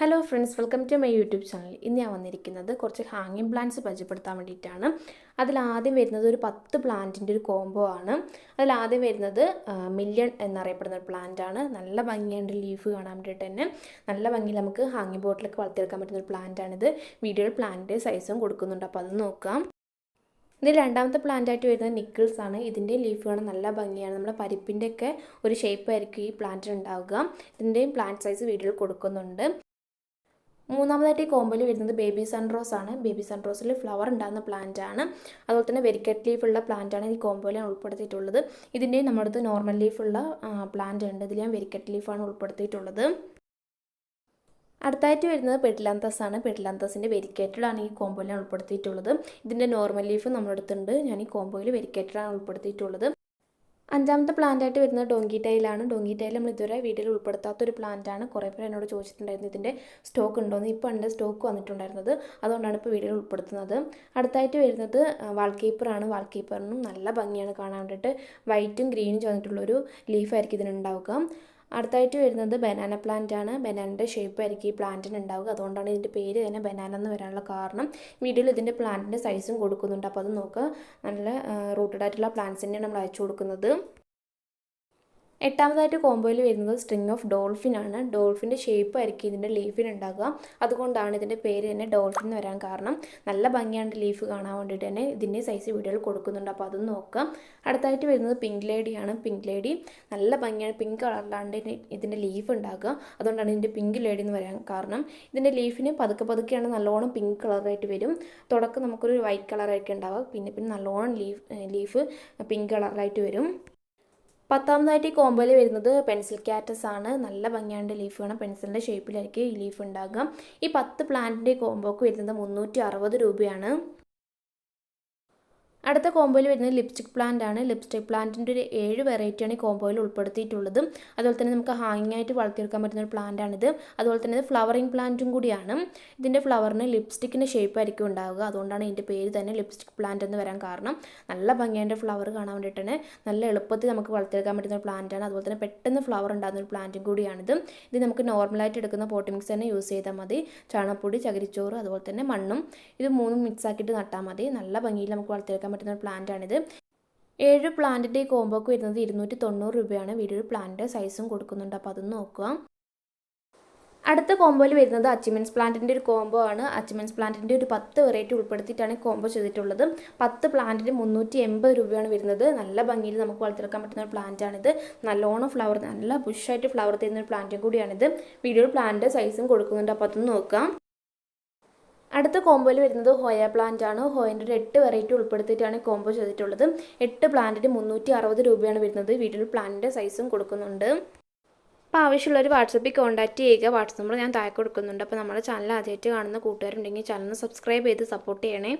Hello friends welcome to my YouTube channel ഇന്ന് ഞാൻ വന്നിരിക്കുന്നത് കുറച്ച് ഹാങ്ങിങ് പ്ലാന്റ്സ് പരിചയപ്പെടുത്താൻ വേണ്ടിയിട്ടാണ്. അതിലാദ്യം വരുന്നത് ഒരു പത്ത് പ്ലാന്റിന്റെ ഒരു കോംബോ ആണ്. അതിലാദ്യം വരുന്നത് മില്യൺ എന്നറിയപ്പെടുന്ന ഒരു പ്ലാന്റ് ആണ്. നല്ല ഭംഗിയുണ്ട് ലീഫ് കാണാൻ വേണ്ടിയിട്ട് തന്നെ. നല്ല ഭംഗി നമുക്ക് ഹാങ്ങിങ് ബോട്ടിലൊക്കെ വളർത്തിയെടുക്കാൻ പറ്റുന്ന ഒരു പ്ലാന്റ് ആണിത് വീഡിയോയിൽ പ്ലാന്റിന്റെ സൈസും കൊടുക്കുന്നുണ്ട്. അപ്പോൾ അത് നോക്കാം. ഇതിൽ രണ്ടാമത്തെ പ്ലാന്റായിട്ട് വരുന്നത് നിക്കിൾസ് ആണ്. ഇതിന്റെ ലീഫ് കാണാൻ നല്ല ഭംഗിയാണ്. നമ്മുടെ പരിപ്പിന്റെ ഒക്കെ ഒരു ഷേപ്പായിരിക്കും ഈ പ്ലാന്റിന് ഉണ്ടാവുക. ഇതിന്റെയും പ്ലാന്റ് സൈസ് വീഡിയോയിൽ കൊടുക്കുന്നുണ്ട്. മൂന്നാമതായിട്ട് ഈ കോമ്പോയിൽ വരുന്നത് ബേബി സൺറോസ് ആണ്. ബേബി സൺറോസിൽ ഫ്ലവർ ഉണ്ടാകുന്ന പ്ലാന്റ് ആണ്. അതുപോലെ തന്നെ വെരിക്കറ്റ് ലീഫ് ഉള്ള പ്ലാന്റ് ആണ് ഈ കോമ്പോയിൽ ഞാൻ ഉൾപ്പെടുത്തിയിട്ടുള്ളത്. ഇതിന്റെ നമ്മുടെ അടുത്ത് നോർമൽ ലീഫ് ഉള്ള പ്ലാന്റ് ഉണ്ട്. ഇതിൽ ഞാൻ വെരിക്കറ്റ് ലീഫാണ് ഉൾപ്പെടുത്തിയിട്ടുള്ളത്. അടുത്തായിട്ട് വരുന്നത് പെട്ടിലാന്തസ് ആണ്. പെട്ടിലാന്തസിന്റെ വെരിക്കേറ്റഡാണ് ഈ കോമ്പോയിൽ ഞാൻ ഉൾപ്പെടുത്തിയിട്ടുള്ളത്. ഇതിന്റെ നോർമൽ ലീഫ് നമ്മുടെ അടുത്തുണ്ട്. ഞാൻ ഈ കോമ്പോയിൽ വെരിക്കേറ്റഡാണ് ഉൾപ്പെടുത്തിയിട്ടുള്ളത്. അഞ്ചാമത്തെ പ്ലാന്റായിട്ട് വരുന്നത് ഡോങ്കി ടൈലാണ് ഡോങ്കി ടൈൽ നമ്മൾ ഇതുവരെ വീട്ടിൽ ഉൾപ്പെടുത്താത്തൊരു പ്ലാന്റ് ആണ്. കുറേ പേർ എന്നോട് ചോദിച്ചിട്ടുണ്ടായിരുന്നു ഇതിന്റെ സ്റ്റോക്ക് ഉണ്ടോയെന്ന് ഇപ്പോൾ ഉണ്ട്. സ്റ്റോക്ക് വന്നിട്ടുണ്ടായിരുന്നത്. അതുകൊണ്ടാണ് ഇപ്പോൾ വീട്ടിൽ ഉൾപ്പെടുത്തുന്നത്. അടുത്തായിട്ട് വരുന്നത് വാൾക്കീപ്പറാണ് വാൾക്കീപ്പറിനും നല്ല ഭംഗിയാണ് കാണാൻ വേണ്ടിയിട്ട്. വൈറ്റും ഗ്രീനും ചേർന്നിട്ടുള്ളൊരു ലീഫായിരിക്കും ഇതിനുണ്ടാവുക അടുത്തായിട്ട് വരുന്നത് ബനാന പ്ലാന്റ് ആണ്. ബനാനന്റെ ഷേപ്പ് ആയിരിക്കും ഈ പ്ലാന്റിന് ഉണ്ടാവുക. അതുകൊണ്ടാണ് ഇതിന്റെ പേര് തന്നെ ബനാന എന്ന് വരാനുള്ള കാരണം. വീഡിയോയിൽ ഇതിന്റെ പ്ലാന്റിന്റെ സൈസും കൊടുക്കുന്നുണ്ട്. അപ്പോൾ അത് നോക്കുക നല്ല റൂട്ടഡ് ആയിട്ടുള്ള പ്ലാന്റ്സ് തന്നെയാണ് നമ്മൾ അയച്ചു കൊടുക്കുന്നത്. എട്ടാമതായിട്ട് കോംബോയിൽ വരുന്നത് സ്ട്രിങ് ഓഫ് ഡോൾഫിൻ ആണ്. ഡോൾഫിന്റെ ഷേപ്പ് ആയിരിക്കും ഇതിന്റെ ലീഫിനുണ്ടാകുക അതുകൊണ്ടാണ് ഇതിന്റെ പേര് തന്നെ ഡോൾഫിൻ എന്ന് വരാൻ കാരണം. നല്ല ഭംഗിയാണ് ലീഫ് കാണാൻ വേണ്ടിയിട്ട് തന്നെ ഇതിന്റെ സൈസ് വീഡിയോയിൽ കൊടുക്കുന്നുണ്ട്. അപ്പോൾ അതൊന്ന് നോക്കാം. അടുത്തായിട്ട് വരുന്നത് പിങ്ക് ലേഡിയാണ് പിങ്ക് ലേഡി നല്ല ഭംഗിയാണ്. പിങ്ക് കളറിലാണ് ഇതിന്റെ ലീഫ് ഉണ്ടാകുക അതുകൊണ്ടാണ് ഇതിന്റെ പിങ്ക് ലേഡി എന്ന് വരാൻ കാരണം. ഇതിന്റെ ലീഫിന് പതുക്കെ പതുക്കെയാണ് നല്ലോണം പിങ്ക് കളറായിട്ട് വരും. തുടക്കം നമുക്കൊരു വൈറ്റ് കളറായിട്ട് ഉണ്ടാവുക. പിന്നെ പിന്നെ നല്ലോണം ലീഫ് ലീഫ് പിങ്ക് കളറായിട്ട് വരും. പത്താമതായിട്ട് ഈ കോമ്പോയിൽ വരുന്നത് പെൻസിൽ ക്യാറ്റസ് ആണ്. നല്ല ഭംഗിയാണ്ട് ലീഫ് വേണം പെൻസിലിന്റെ ഷേപ്പിലായിരിക്കും ഈ ലീഫ് ഉണ്ടാകുക. ഈ പത്ത് പ്ലാന്റിന്റെ കോമ്പോക്ക് വരുന്നത് മുന്നൂറ്റി രൂപയാണ്. അടുത്ത കോംബോയിൽ വരുന്നത് ലിപ്സ്റ്റിക് പ്ലാന്റ് ആണ്. ലിപ്സ്റ്റിക് പ്ലാന്റിന്റെ ഒരു ഏഴ് വെറൈറ്റിയാണ് ഈ കോംബോയിൽ ഉൾപ്പെടുത്തിയിട്ടുള്ളത്. അതുപോലെ തന്നെ നമുക്ക് ഹാങ്ങിങ് ആയിട്ട് വളർത്തിയെടുക്കാൻ പറ്റുന്ന ഒരു പ്ലാന്റ് ആണിത്. അതുപോലെ തന്നെ ഇത് ഫ്ലവറിങ് പ്ലാന്റും കൂടിയാണ്. ഇതിന്റെ ഫ്ലവറിന് ലിപ്സ്റ്റിക്കിന്റെ ഷേപ്പ് ആയിരിക്കും ഉണ്ടാവുക. അതുകൊണ്ടാണ് ഇതിന്റെ പേര് തന്നെ ലിപ്സ്റ്റിക് പ്ലാന്റ് എന്ന് വരാൻ കാരണം. നല്ല ഭംഗിയായിട്ട് ഫ്ലവർ കാണാൻ വേണ്ടിയിട്ടാണ് നല്ല എളുപ്പത്തിൽ നമുക്ക് വളർത്തിയെടുക്കാൻ പറ്റുന്ന ഒരു പ്ലാന്റ് ആണ്. അതുപോലെ തന്നെ പെട്ടെന്ന് ഫ്ലവർ ഉണ്ടാകുന്ന ഒരു പ്ലാന്റും കൂടിയാണിത്. ഇത് നമുക്ക് നോർമലായിട്ട് എടുക്കുന്ന പോട്ടി മിക്സ് തന്നെ യൂസ് ചെയ്താൽ മതി. ചാണപ്പൊടി ചകിരിച്ചോറ് അതുപോലെ തന്നെ മണ്ണും ഇത് മൂന്നും മിക്സ് ആക്കിയിട്ട് നട്ടാൽ മതി. നല്ല ഭംഗിയിൽ നമുക്ക് വളർത്തിയെടുക്കാൻ പറ്റുന്ന ഒരു പ്ലാന്റ് ആണിത്. ഏഴ് പ്ലാന്റിന്റെ ഈ കോമ്പോക്ക് വരുന്നത് ഇരുന്നൂറ്റി തൊണ്ണൂറ് രൂപയാണ്. വീടൊരു പ്ലാന്റ് സൈസും കൊടുക്കുന്നുണ്ട്. അപ്പോൾ അതൊന്ന് നോക്കുക. അടുത്ത കോമ്പോയിൽ വരുന്നത് അച്ചിമെൻസ് പ്ലാന്റിന്റെ ഒരു കോംബോ ആണ്. അച്ചിമെൻസ് പ്ലാന്റിന്റെ ഒരു പത്ത് വെറൈറ്റി ഉൾപ്പെടുത്തിയിട്ടാണ് കോംബോ ചെയ്തിട്ടുള്ളത്. പത്ത് പ്ലാന്റിന് മുന്നൂറ്റി എൺപത് രൂപയാണ് വരുന്നത്. നല്ല ഭംഗിയിൽ നമുക്ക് വളർത്തിയെടുക്കാൻ പറ്റുന്ന ഒരു പ്ലാന്റ് ആണിത്. നല്ലോണം ഫ്ലവർ നല്ല ബുഷായിട്ട് ഫ്ലവർ തരുന്ന ഒരു പ്ലാന്റും കൂടിയാണിത്. വീടൊരു പ്ലാന്റ് സൈസും കൊടുക്കുന്നുണ്ട്. അപ്പോൾ അതൊന്ന് നോക്കാം അടുത്ത കോമ്പോയിൽ വരുന്നത് ഹോയ പ്ലാന്റ് ആണ്. ഹോയന്റെ ഒരു എട്ട് വെറൈറ്റി ഉൾപ്പെടുത്തിയിട്ടാണ് കോംബോ ചെയ്തിട്ടുള്ളത്. എട്ട് പ്ലാന്റിന് മുന്നൂറ്റി അറുപത് രൂപയാണ് വരുന്നത്. വീട്ടിൽ പ്ലാന്റിന്റെ സൈസും കൊടുക്കുന്നുണ്ട്. അപ്പോൾ ആവശ്യമുള്ളവർ വാട്സപ്പിൽ കോൺടാക്റ്റ് ചെയ്യുക. വാട്സപ്പ് നമ്പർ ഞാൻ താഴെ കൊടുക്കുന്നുണ്ട്. അപ്പോൾ നമ്മുടെ ചാനൽ ആദ്യമായിട്ട് കാണുന്ന കൂട്ടുകാരുണ്ടെങ്കിൽ ചാനൽ സബ്സ്ക്രൈബ് ചെയ്ത് സപ്പോർട്ട് ചെയ്യണേ.